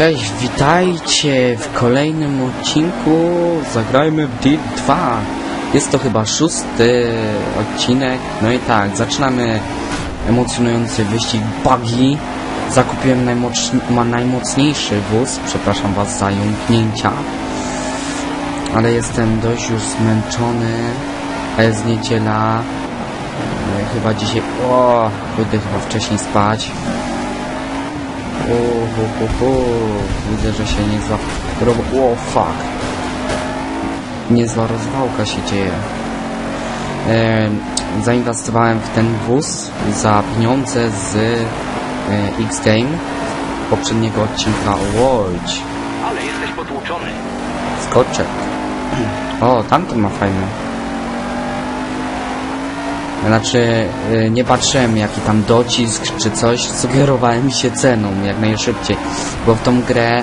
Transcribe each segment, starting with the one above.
Cześć, witajcie w kolejnym odcinku. Zagrajmy w Dirt 2 Jest to chyba szósty odcinek. No i tak, zaczynamy emocjonujący wyścig buggy. Zakupiłem najmoc- ma najmocniejszy wóz. Przepraszam was za jąknięcia Ale jestem dość już zmęczony A jest niedziela. E, Chyba dzisiaj... O, pójdę chyba wcześniej spać Uhuhuhu. Widzę, że się niezła... Robo... O, fuck. Niezła rozwałka się dzieje. E, zainwestowałem w ten wóz za pieniądze z e, X-Game poprzedniego odcinka Łódź. Ale jesteś potłuczony. Skoczek. O, tamten ma fajny. Znaczy, y, nie patrzyłem jaki tam docisk czy coś, sugerowałem się ceną jak najszybciej, bo w tą grę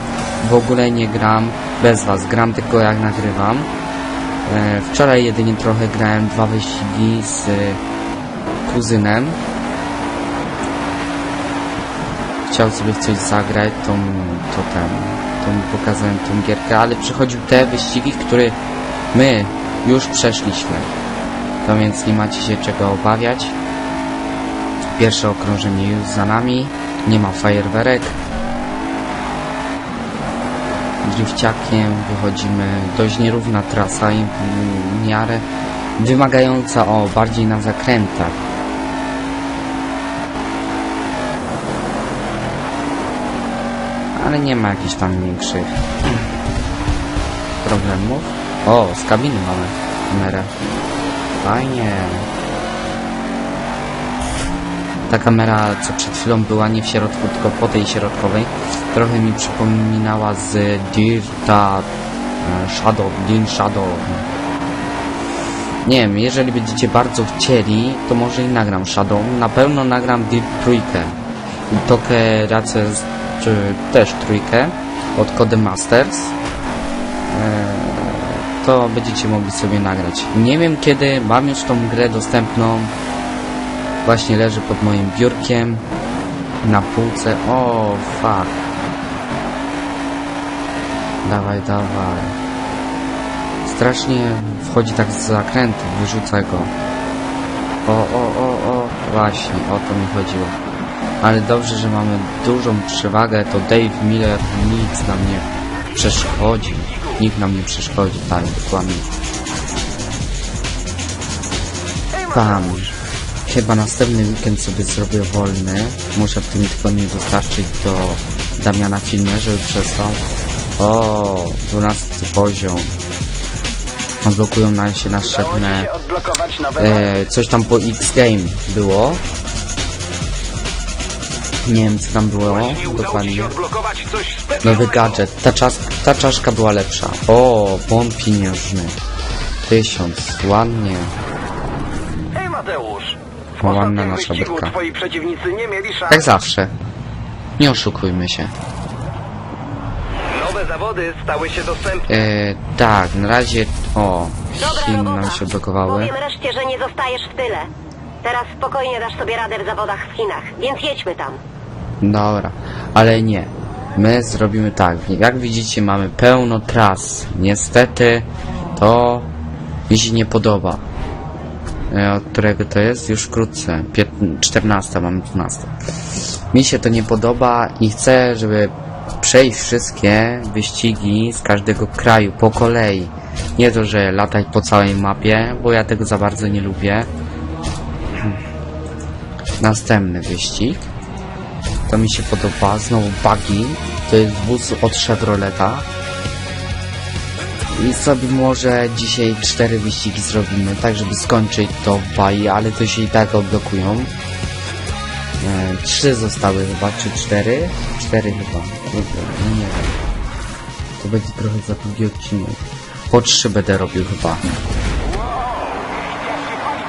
w ogóle nie gram bez was, gram tylko jak nagrywam. E, Wczoraj jedynie trochę grałem dwa wyścigi z y, kuzynem. Chciał sobie coś zagrać, tą, to ten, tą pokazałem tą gierkę, ale przychodził te wyścigi, które my już przeszliśmy to więc nie macie się czego obawiać. Pierwsze okrążenie już za nami, nie ma fajerwerek. Drifciakiem wychodzimy, dość nierówna trasa i w miarę wymagająca o bardziej na zakrętach. Ale nie ma jakichś tam większych problemów. O, z kabiny mamy kamerę. Fajnie. Ta kamera, co przed chwilą była nie w środku, tylko po tej środkowej, trochę mi przypominała z Dirta e, Shadow, Dirt Shadow. Nie wiem, jeżeli będziecie bardzo chcieli, to może i nagram Shadow. Na pewno nagram Dirt trójkę. Tokę Race, czy też trójkę od Codemasters. Eee, to będziecie mogli sobie nagrać. Nie wiem kiedy, mam już tą grę dostępną. Właśnie leży pod moim biurkiem. Na półce. O, fuck. Dawaj, dawaj. Strasznie wchodzi tak z zakrętu, wyrzuca go. O, o, o, o. Właśnie, o to mi chodziło. Ale dobrze, że mamy dużą przewagę, to Dave Miller nic nam nie przeszkodzi. Nikt nam nie przeszkodzi, tak, dokładnie. Tam. Chyba następny weekend sobie zrobię wolny. Muszę w tym tygodniu dostarczyć do Damiana filmy, żeby przestał. O, 12 poziom. Odblokują nam się następne... E, coś tam po X-Game było. Nie wiem co tam było dokładnie. Nowy gadżet. Ta, czas, ta czaszka była lepsza. O, bon pieniężny. Tysiąc. Ładnie. Hej Mateusz. Ładna nasza bryka. Jak zawsze. Nie oszukujmy się. Nowe zawody stały się dostępne. E, tak, na razie... O, Dobra Chiny robota. nam się blokowały. Powiem reszcie, że nie zostajesz w tyle. Teraz spokojnie dasz sobie radę w zawodach w Chinach, więc jedźmy tam. Dobra, ale nie. My zrobimy tak. Jak widzicie mamy pełno tras. Niestety to mi się nie podoba. E, Od którego to jest? Już wkrótce. Pięt- 14, mam 12. Mi się to nie podoba i chcę, żeby przejść wszystkie wyścigi z każdego kraju po kolei. Nie to, że latać po całej mapie, bo ja tego za bardzo nie lubię. Następny wyścig. To mi się podoba. Znowu buggy. To jest wóz od Chevroleta. I sobie może dzisiaj cztery wyścigi zrobimy, tak żeby skończyć to baji, ale to się i tak odblokują. E, trzy zostały chyba, czy cztery? Cztery chyba. No nie wiem. To będzie trochę za długi odcinek. Po trzy będę robił chyba.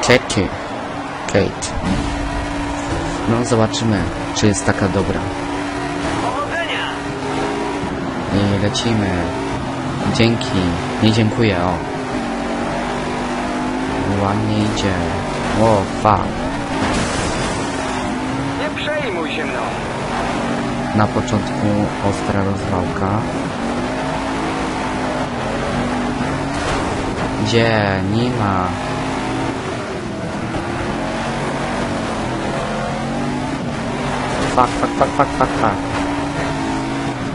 Kate. Kate. No zobaczymy, czy jest taka dobra. I lecimy. Dzięki. Nie dziękuję, o. Ładnie idzie. O, fuck. Nie przejmuj się mną. Na początku ostra rozwałka. Gdzie? Nie ma. Fak, fak, fak, fak, fak, fak.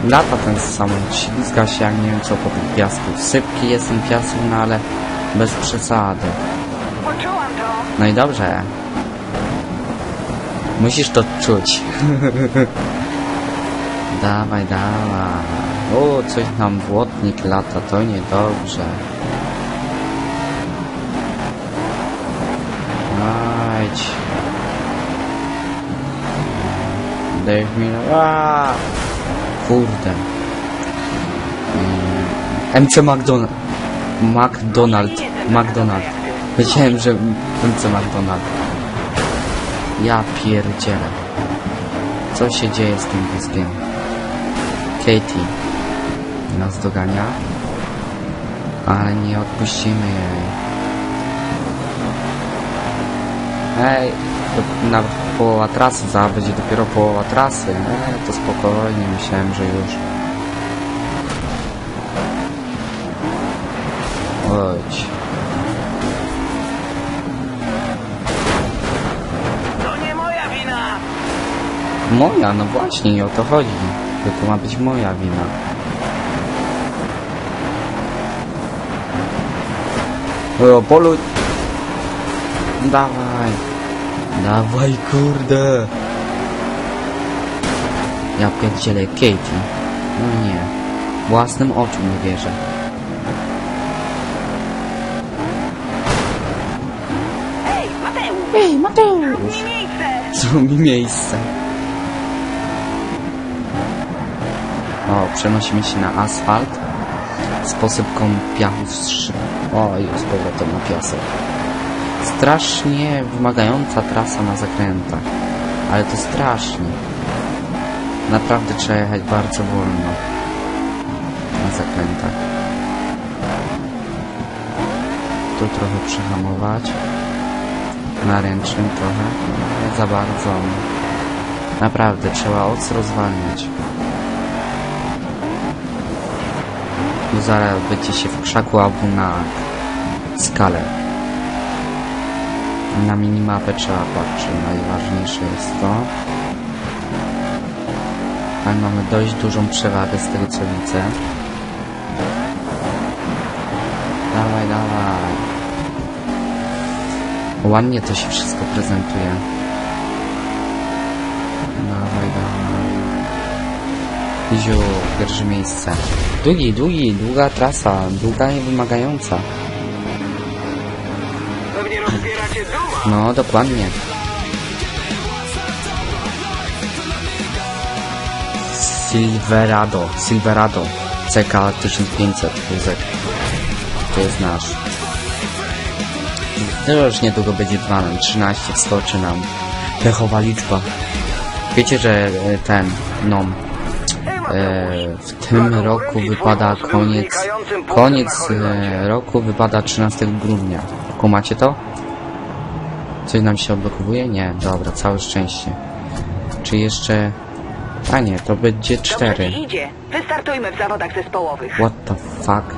Lata ten samolot, ślizga się jak nie wiem co po tym piasku. Sypki jest ten piasek, no ale bez przesady. No i dobrze. Musisz to czuć. dawaj, dawaj. O, coś nam błotnik lata, to niedobrze. Ajdź. Dave Miller. Aaa! Kurde. Mm, MC McDonald. McDonald. McDonald. Wiedziałem, że MC McDonald. Ja pierdzielę. Co się dzieje z tym dyskiem? Katie nas dogania. Ale nie odpuścimy jej. Ej, to nawet połowa trasy, za będzie dopiero połowa trasy. Ej, to spokojnie, myślałem, że już. Chodź. To nie moja wina! Moja, no właśnie i o to chodzi. To ma być moja wina. O, polu... Dawaj. Dawaj, kurde. Ja pierdzielę Katie. No nie. Własnym oczom nie wierzę. Ej, Mateusz! Ej, Mateusz! Zrób mi miejsce. O, przenosimy się na asfalt z posypką szyb. O, już powrotem na piasek. Strasznie wymagająca trasa na zakrętach. Ale to strasznie. Naprawdę trzeba jechać bardzo wolno na zakrętach. Tu trochę przyhamować. Na ręcznym trochę. Nie za bardzo. Naprawdę, trzeba ostro zwalniać. Bo zaraz będzie się w krzaku albo na skalę. Na minimapę trzeba patrzeć. Najważniejsze jest to. Ale mamy dość dużą przewagę z tego co widzę. Dawaj, dawaj. Ładnie to się wszystko prezentuje. Dawaj, dawaj. Iziu, pierwsze miejsce. Długi, długi, długa trasa, długa i No, dokładnie. Silverado, Silverado, CK 1500 wózek. To jest nasz. To już niedługo będzie dzbanem, 13 wskoczy nam. Pechowa liczba. Wiecie, że e, ten, no, e, w tym roku wypada koniec, koniec e, roku wypada 13 grudnia. Kumacie to? Coś nam się odblokowuje? Nie, dobra, całe szczęście. Czy jeszcze... A nie, to będzie Dobrze 4. ci idzie. Wystartujmy w zawodach zespołowych. What the fuck?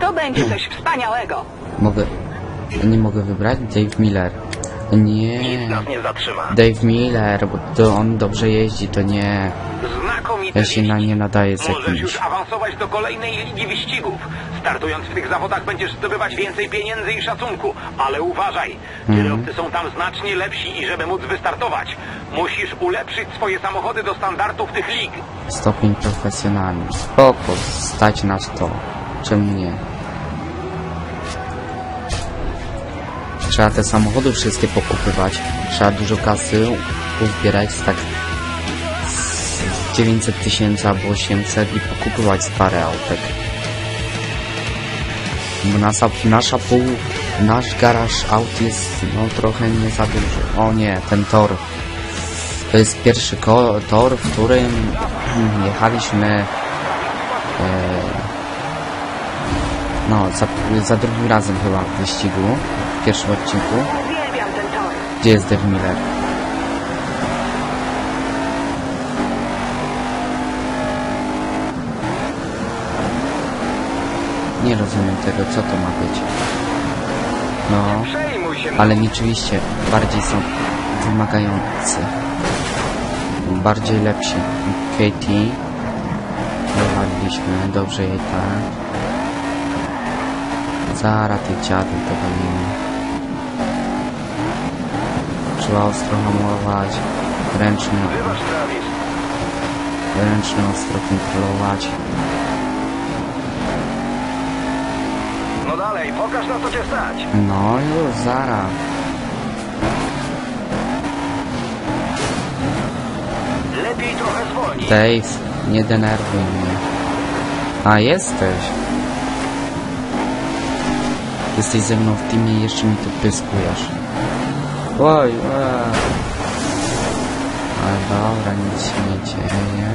To będzie coś wspaniałego. Mogę... Nie mogę wybrać? Dave Miller. Nie. Nic nas nie zatrzyma. Dave Miller, bo to on dobrze jeździ, to nie. Znakomity Ja się na nie nadaję z Możesz jakimś. już awansować do kolejnej ligi wyścigów. Startując w tych zawodach będziesz zdobywać więcej pieniędzy i szacunku, ale uważaj, kierowcy są tam znacznie lepsi i żeby móc wystartować, musisz ulepszyć swoje samochody do standardów tych lig. Stopień profesjonalny. Spoko, stać nas to. Czemu nie? Trzeba te samochody wszystkie pokupywać. Trzeba dużo kasy uzbierać z tak z 900 tysięcy albo 800 i pokupywać parę autek. Bo nasza, nasza pół, nasz garaż aut jest no trochę nie za duży. O nie, ten tor. To jest pierwszy tor, w którym jechaliśmy e, no, za, za drugim razem chyba w wyścigu, w pierwszym odcinku. Gdzie jest Dev Miller? Nie rozumiem tego, co to ma być. No, ale rzeczywiście bardziej są wymagający. Bardziej lepsi. Katie, prowadiliśmy dobrze jej tak. Zara tych dziadów dowalimy. Trzeba ostro hamować. Travis. ręcznie ostro kontrolować. No dalej, pokaż na co cię stać. No już, Zara. Lepiej trochę zwolnij. Dave, nie denerwuj mnie. A, jesteś. Jesteś ze mną w teamie i jeszcze mi tu pyskujesz. Oj, eee. Ale dobra, nic się nie dzieje.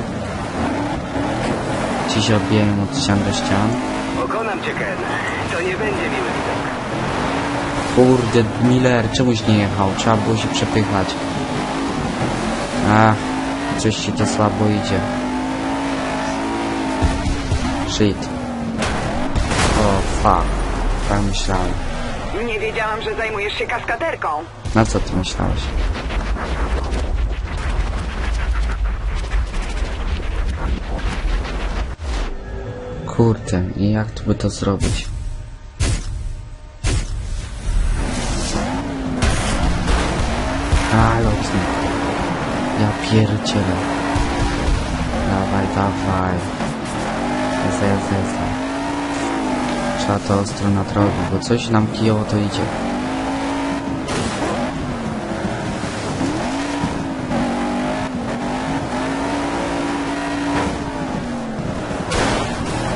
Ci się odbijają od ścian do ścian. Pokonam cię, Ken. To nie będzie miły widok. Kurde, Miller, czemuś nie jechał? Trzeba było się przepychać. Ach, coś ci to słabo idzie. Shit. O, fuck. Tak myślałem. Nie wiedziałam, że zajmujesz się kaskaderką. Na co ty myślałeś? Kurde, i jak tu by to zrobić? A, lotnik. Ja pierdzielę. Dawaj, dawaj. Jazda. Trzeba to ostro nadrobić, bo coś nam kijowo to idzie.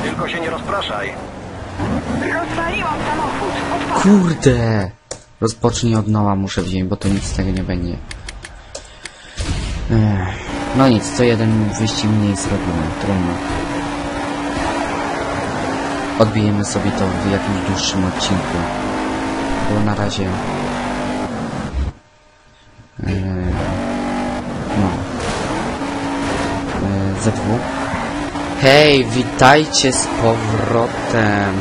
Tylko się nie rozpraszaj. Rozwaliłam samochód. Kurde! Rozpocznij od nowa muszę wziąć, bo to nic z tego nie będzie. Ech. No nic, co jeden wyścig mniej zrobimy, trudno. Odbijemy sobie to w jakimś dłuższym odcinku. Bo na razie... Eee, no. Eee, ZW. Hej, witajcie z powrotem.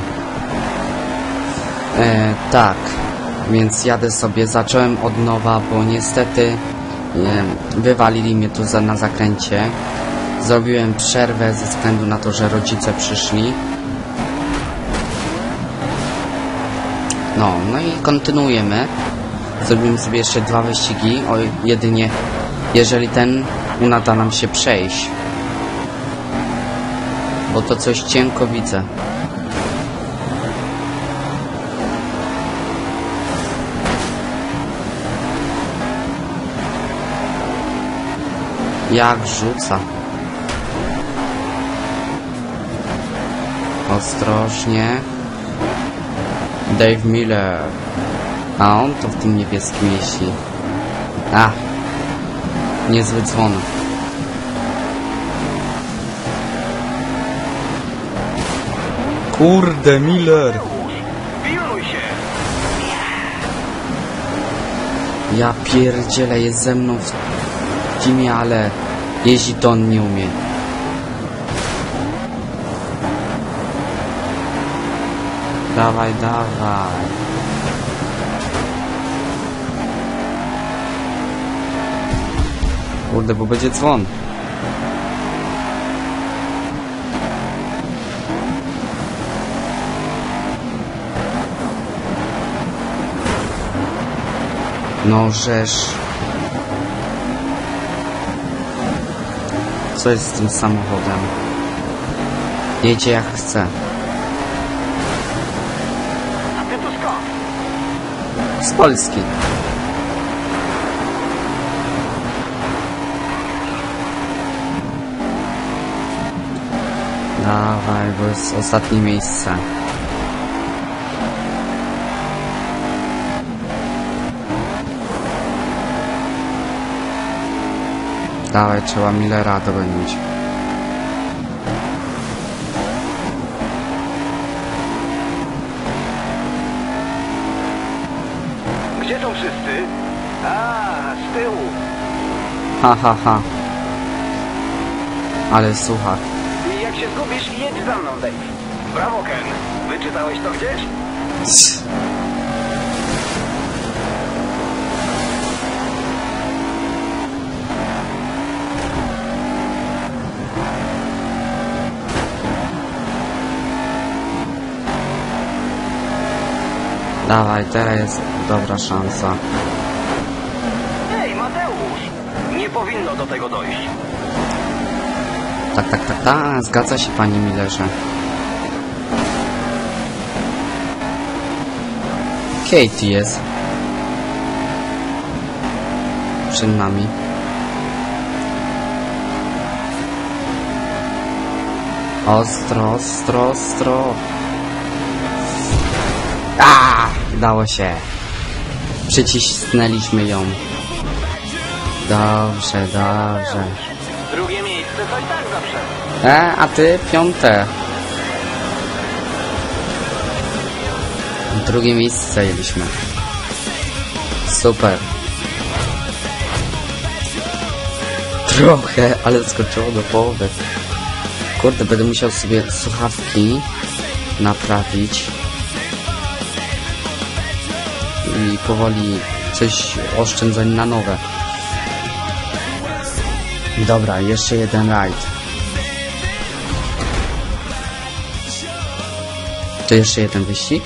E, tak, więc jadę sobie, zacząłem od nowa, bo niestety e, wywalili mnie tu za, na zakręcie. Zrobiłem przerwę ze względu na to, że rodzice przyszli. No, no i kontynuujemy. Zrobimy sobie jeszcze dwa wyścigi, o jedynie jeżeli ten uda nam się przejść. Bo to coś cienko widzę. Jak rzuca. Ostrożnie. Dave Miller. A on to w tym niebieskim jeśli. A. Niezły dzwon. Kurde, Miller. Ja pierdzielę, jest ze mną w teamie, ale jeździ to on nie umie. Dawaj, dawaj. Kurde, bo będzie dzwon. No żeż. Co jest z tym samochodem? Jedzie jak chce. A ty tu skąd? Z Polski. Dawaj, bo jest ostatnie miejsce. Dawaj, trzeba Millera dogonić. Gdzie są wszyscy? A, z tyłu. Ha, ha, ha. Ale słucha. I jak się zgubisz, jedź za mną, Dave. Brawo, Ken. Wyczytałeś to gdzieś? Dawaj, teraz jest dobra szansa. Hej, Mateusz! Nie powinno do tego dojść. Tak, tak, tak, tak, zgadza się panie Millerze. Katie jest. Przed nami. Ostro, ostro, ostro. A, Udało się. Przycisnęliśmy ją. Dobrze, dobrze. Drugie miejsce to i tak zawsze. E, a ty piąte. Drugie miejsce zajęliśmy. Super. Trochę, ale skoczyło do połowy. Kurde, będę musiał sobie słuchawki naprawić. I powoli coś oszczędzać na nowe. Dobra, jeszcze jeden rajd. To jeszcze jeden wyścig?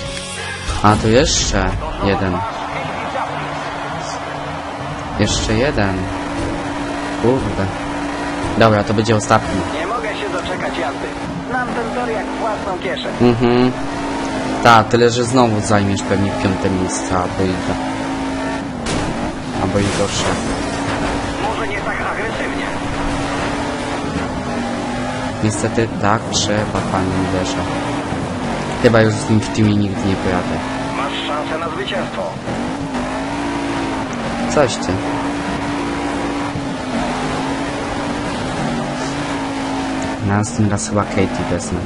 A, to jeszcze jeden. Jeszcze jeden. Kurde. Dobra, to będzie ostatni. Nie mogę się doczekać jazdy. Znam ten tor jak własną kieszeń. Mhm. Ta, tyle, że znowu zajmiesz pewnie piąte miejsce, albo i to. Albo i gorsze. Może nie tak agresywnie. Niestety tak trzeba, panie Millerze. Chyba już z nim w teamie nigdy nie pojadę. Masz szansę na zwycięstwo. Coś ty. Następny raz chyba Katie wezmę.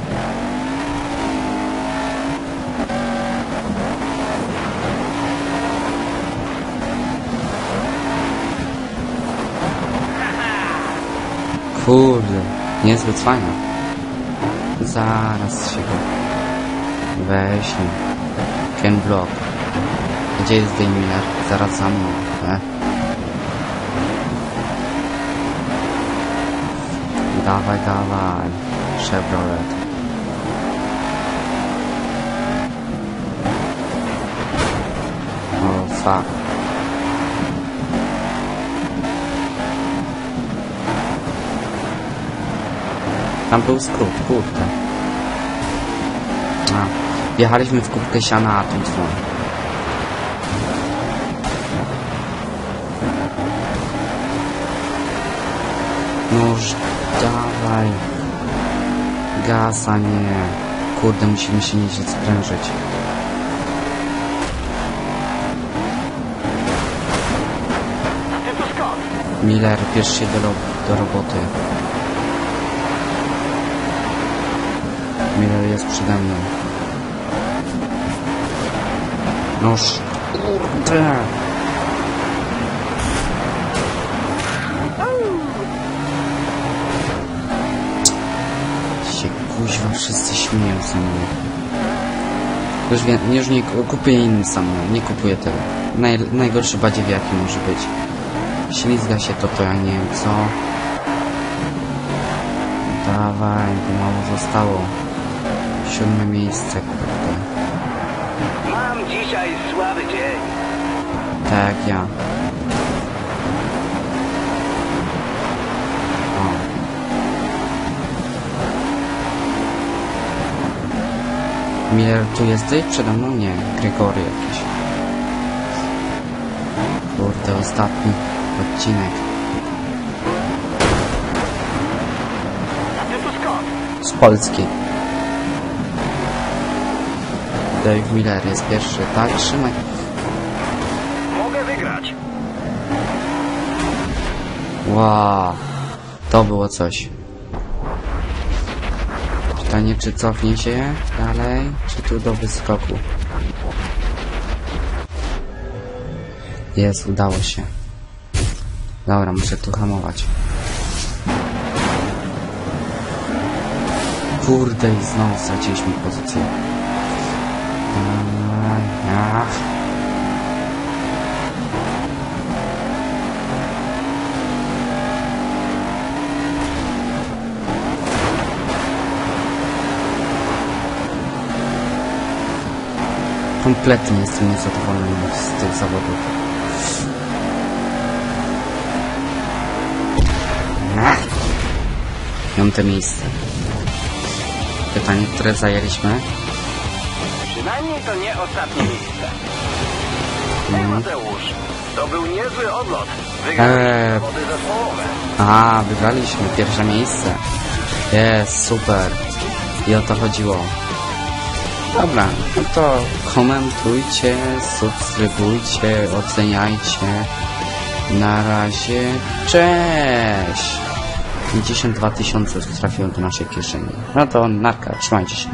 Kurde, niezbyt fajna. Zaraz się go weźmie. Ken Block. Gdzie jest Dave? Zaraz za mną. E? Dawaj, dawaj. Chevrolet. O, fuck. Tam był skrót, kurde. A, jechaliśmy w kubkę siana, a tu dzwon. Noż, dawaj. Gasa, nie. Kurde, musimy się nieźle sprężyć. Miller, bierz się do, do roboty. Miller jest przede mną. Noż, kurde. Się kuźwa wszyscy śmieją ze mnie. Już, wie, już nie ku- kupuję inny samochód, nie kupuję tego. Naj, najgorszy badziew jaki może być. Ślizga się to, to ja nie wiem co. Dawaj, mało zostało. Siódme miejsce, kurde. Mam dzisiaj słaby dzień. Tak ja. O. Miller, tu jesteś? Przede mną? Nie. Gregory jakiś. Kurde, ostatni odcinek. Z Polski. Dave Miller jest pierwszy. Tak, trzymaj. Mogę wygrać. Wow, to było coś. Pytanie, czy cofnie się dalej, czy tu do wyskoku? Jest, udało się. Dobra, muszę tu hamować. Kurde i znowu straciliśmy pozycję. Kompletnie jestem niezadowolony z tych zawodów. Piąte miejsce. Pytanie, które zajęliśmy? Przynajmniej to nie ostatnie miejsce. Hej Mateusz, to był niezły odlot. Wygrałeś Eee. zespołowe. A, wygraliśmy pierwsze miejsce. Jest, super. I o to chodziło. Dobra, no to komentujcie, subskrybujcie, oceniajcie. Na razie, cześć! 52 tysiące trafiło do naszej kieszeni. No to narka, trzymajcie się.